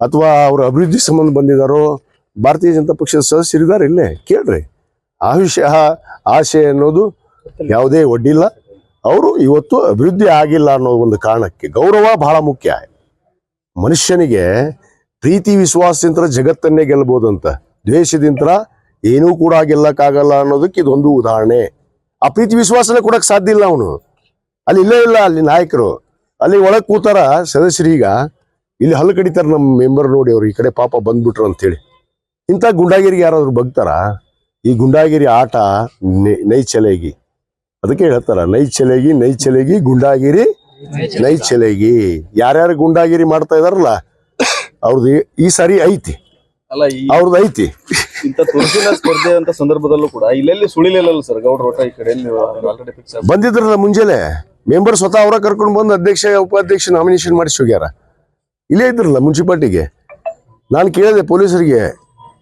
ಅಥವಾ ಅವ್ರ ಅಭಿವೃದ್ಧಿ ಸಂಬಂಧ ಬಂದಿದ್ದಾರೋ, ಭಾರತೀಯ ಜನತಾ ಪಕ್ಷದ ಸದಸ್ಯರಿದ್ದಾರೆ ಇಲ್ಲೇ, ಕೇಳ್ರಿ. ಆಯುಷ್ಯ ಆಸೆ ಅನ್ನೋದು ಯಾವುದೇ ಒಡ್ಡಿಲ್ಲ. ಅವರು ಇವತ್ತು ಅಭಿವೃದ್ಧಿ ಆಗಿಲ್ಲ ಅನ್ನೋ ಒಂದು ಕಾರಣಕ್ಕೆ ಗೌರವ ಬಹಳ ಮುಖ್ಯ. ಮನುಷ್ಯನಿಗೆ ಪ್ರೀತಿ, ವಿಶ್ವಾಸದಿಂದ ಜಗತ್ತನ್ನೇ ಗೆಲ್ಬೋದಂತ, ದ್ವೇಷದಿಂದ ಏನೂ ಕೂಡ ಗೆಲ್ಲಕ್ಕಾಗಲ್ಲ ಅನ್ನೋದಕ್ಕೆ ಇದೊಂದು ಉದಾಹರಣೆ. ಆ ಪ್ರೀತಿ, ವಿಶ್ವಾಸನೇ ಕೊಡಕ್ ಸಾಧ್ಯ ಇಲ್ಲ ಅವನು. ಅಲ್ಲಿ ಇಲ್ಲೇ ಇಲ್ಲ ಅಲ್ಲಿ ನಾಯಕರು. ಅಲ್ಲಿ ಒಳಗೆ ಕೂತಾರ ಸದಸ್ಯರೀಗ ಇಲ್ಲಿ ಹಲ್ಲು ಕಡಿತಾರೆ ನಮ್ಮ ಮೆಂಬರ್ ನೋಡಿ ಅವ್ರು ಈ ಕಡೆ ಪಾಪ ಬಂದ್ಬಿಟ್ರು ಅಂತೇಳಿ. ಇಂಥ ಗುಂಡಾಗಿರಿಗೆ ಯಾರಾದರೂ ಬಗ್ತಾರ? ಈ ಗುಂಡಾಗಿರಿ ಆಟ ನೈ ಚಲೇಗಿ ಅದಕ್ಕೆ ಹೇಳ್ತಾರ ನೈಚಲೇಗಿ ನೈಚಲೆಗಿ ಗುಂಡಾಗಿರಿ ನೈಚಲೆಗಿ. ಯಾರ್ಯಾರು ಗುಂಡಾಗಿರಿ ಮಾಡ್ತಾ ಇದಾರಲ್ಲ ಅವ್ರದ್ದು ಈ- ಸಾರಿ ಐತಿ. ಅಲ್ಲ ಅವ್ರದ್ದು ಐತಿ. ಇಂಥ ತುರ್ಸಿನ ಸ್ಪರ್ಧೆ ಅಂತ ಸಂದರ್ಭದಲ್ಲೂ ಕೂಡ ಇಲ್ಲೆಲ್ಲಿ ಸುಳಿಲಿಲ್ಲ ಸರ್ ಗೌಡ್ರ ಈ ಕಡೆ ಆಲ್ರೆಡಿ ಫಿಕ್ಸ್ ಬಂದಿದ್ರಲ್ಲ ಮುಂಜಾನೆ? ಮೆಂಬರ್ ಸ್ವತಃ ಅವರ ಕರ್ಕೊಂಡು ಬಂದು ಅಧ್ಯಕ್ಷ ಉಪಾಧ್ಯಕ್ಷ ನಾಮಿನೇಷನ್ ಮಾಡಿಸಿ ಹೋಗ್ಯಾರ. ಇಲ್ಲೇ ಇದ್ರಲ್ಲ ಮುನ್ಸಿಪಾಲ್ಟಿಗೆ. ನಾನು ಕೇಳಿದೆ ಪೊಲೀಸರಿಗೆ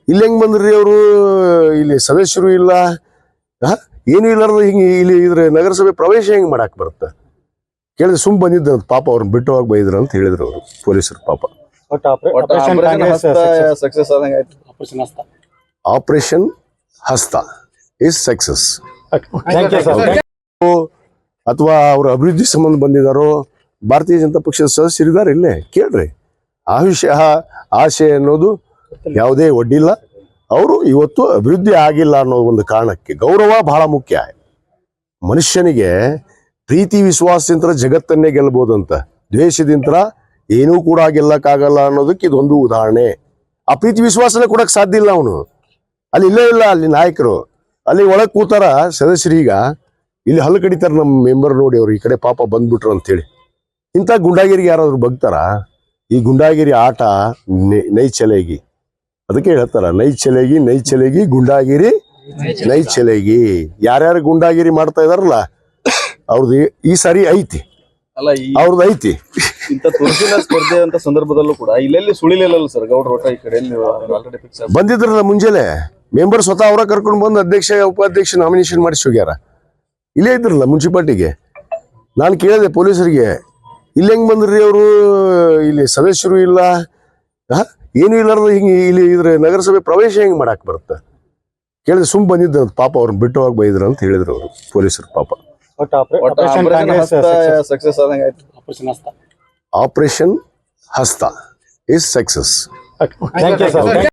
ಇಲ್ಲಿ ಹೆಂಗ್ ಬಂದ್ರಿ ಅವರು? ಇಲ್ಲಿ ಸದಸ್ಯರು ಇಲ್ಲ? ಆ? ಏನೂ ಇಲ್ಲಾರ್ದು ಹಿಂಗೆ ಇಲ್ಲಿ ಇದ್ರ ನಗರಸಭೆ ಪ್ರವೇಶ ಹೆಂಗ್ ಮಾಡಕ್ಕೆ ಬರುತ್ತೆ? ಕೇಳಿದ್ರೆ ಸುಮ್ ಬಂದಿದ್ದ ಪಾಪ ಅವ್ರನ್ನ ಬಿಟ್ಟು ಹೋಗಿ ಬೈದ್ರು ಅಂತ ಹೇಳಿದ್ರು ಅವರು ಪೊಲೀಸರು ಪಾಪ. Operation Hasta operation Hasta. Is success thank you sir ಅಥವಾ ಅವ್ರ ಅಭಿವೃದ್ಧಿ ಸಂಬಂಧ ಬಂದಿದ್ದಾರೋ ಭಾರತೀಯ ಜನತಾ ಪಕ್ಷದ ಸದಸ್ಯರಿದ್ದಾರೆ ಇಲ್ಲೇ, ಕೇಳ್ರಿ. ಆಯುಷ್ಯ ಆಸೆ ಅನ್ನೋದು ಯಾವುದೇ ಒಡ್ಡಿಲ್ಲ. ಅವರು ಇವತ್ತು ಅಭಿವೃದ್ಧಿ ಆಗಿಲ್ಲ ಅನ್ನೋ ಒಂದು ಕಾರಣಕ್ಕೆ ಗೌರವ ಬಹಳ ಮುಖ್ಯ. ಮನುಷ್ಯನಿಗೆ ಪ್ರೀತಿ, ವಿಶ್ವಾಸದಿಂದ ಜಗತ್ತನ್ನೇ ಗೆಲ್ಬೋದಂತ ದ್ವೇಷದಿಂದ ಏನೂ ಕೂಡ ಗೆಲ್ಲಕ್ಕಾಗಲ್ಲ ಅನ್ನೋದಕ್ಕೆ ಇದೊಂದು ಉದಾಹರಣೆ. ಆ ಪ್ರೀತಿ, ವಿಶ್ವಾಸನೇ ಕೊಡಕ್ಕೆ ಸಾಧ್ಯ ಇಲ್ಲ ಅವನು. ಅಲ್ಲಿ ಇಲ್ಲೇ ಇಲ್ಲ, ಅಲ್ಲಿ ನಾಯಕರು. ಅಲ್ಲಿ ಒಳಗೆ ಕೂತಾರ ಸದಸ್ಯರೀಗ ಇಲ್ಲಿ ಹಲ್ಲು ಕಡಿತಾರೆ ನಮ್ಮ ಮೆಂಬರ್ ನೋಡಿ ಅವ್ರು, ಈ ಕಡೆ ಪಾಪ ಬಂದ್ಬಿಟ್ರು ಅಂತೇಳಿ. ಇಂಥ ಗುಂಡಾಗಿರಿಗೆ ಯಾರಾದರೂ ಬಗ್ತಾರ? ಈ ಗುಂಡಾಗಿರಿ ಆಟ ನೈ ಚಲೇಗಿ ಅದಕ್ಕೆ ಹೇಳ್ತಾರ ನೈ ಚಲೇಗಿ ಗುಂಡಾಗಿರಿ ನೈಚಲೆಗಿ. ಯಾರ್ಯಾರು ಗುಂಡಾಗಿರಿ ಮಾಡ್ತಾ ಇದಾರಲ್ಲ ಅವ್ರದ್ದು ಈ- ಸಾರಿ ಐತಿ. ಅಲ್ಲ ಅವ್ರದ್ದು ಐತಿ. ಇಂಥ ಸ್ಪರ್ಧೆ ಅಂತ ಸಂದರ್ಭದಲ್ಲೂ ಕೂಡ ಇಲ್ಲೆಲ್ಲಿ ಸುಳಿಲಿಲ್ಲ ಸರ್ ಗೌಡ್ರ ಈ ಕಡೆ ಆಲ್ರೆಡಿ ಫಿಕ್ಸ್ ಬಂದಿದ್ರಲ್ಲ ಮುಂಜಾನೆ? ಮೆಂಬರ್ ಸ್ವತಃ ಅವರ ಕರ್ಕೊಂಡು ಬಂದು ಅಧ್ಯಕ್ಷ ಉಪಾಧ್ಯಕ್ಷ ನಾಮಿನೇಷನ್ ಮಾಡಿಸಿ ಹೋಗ್ಯಾರ. ಇಲ್ಲೇ ಇದ್ರಲ್ಲ ಮುನ್ಸಿಪಾಲ್ಟಿಗೆ. ನಾನು ಕೇಳಿದೆ ಪೊಲೀಸರಿಗೆ ಇಲ್ಲಿ ಹೆಂಗ್ ಬಂದ್ರಿ ಅವರು? ಇಲ್ಲಿ ಸದಸ್ಯರು ಇಲ್ಲ? ಏನು ಇಲ್ಲಾರ್ದು ಹಿಂಗೆ ಇಲ್ಲಿ ಇದ್ರ ನಗರಸಭೆ ಪ್ರವೇಶ ಹೆಂಗ್ ಮಾಡಾಕ್ ಬರುತ್ತೆ? ಕೇಳಿದ್ರೆ ಸುಮ್ ಬಂದಿದ್ದ ಪಾಪ ಅವ್ರನ್ನ ಬಿಟ್ಟು ಹೋಗಿ ಬೈದ್ರು ಅಂತ ಹೇಳಿದ್ರು ಅವರು ಪೊಲೀಸರು ಪಾಪ. Operation Hasta operation Hasta. Is success thank you sir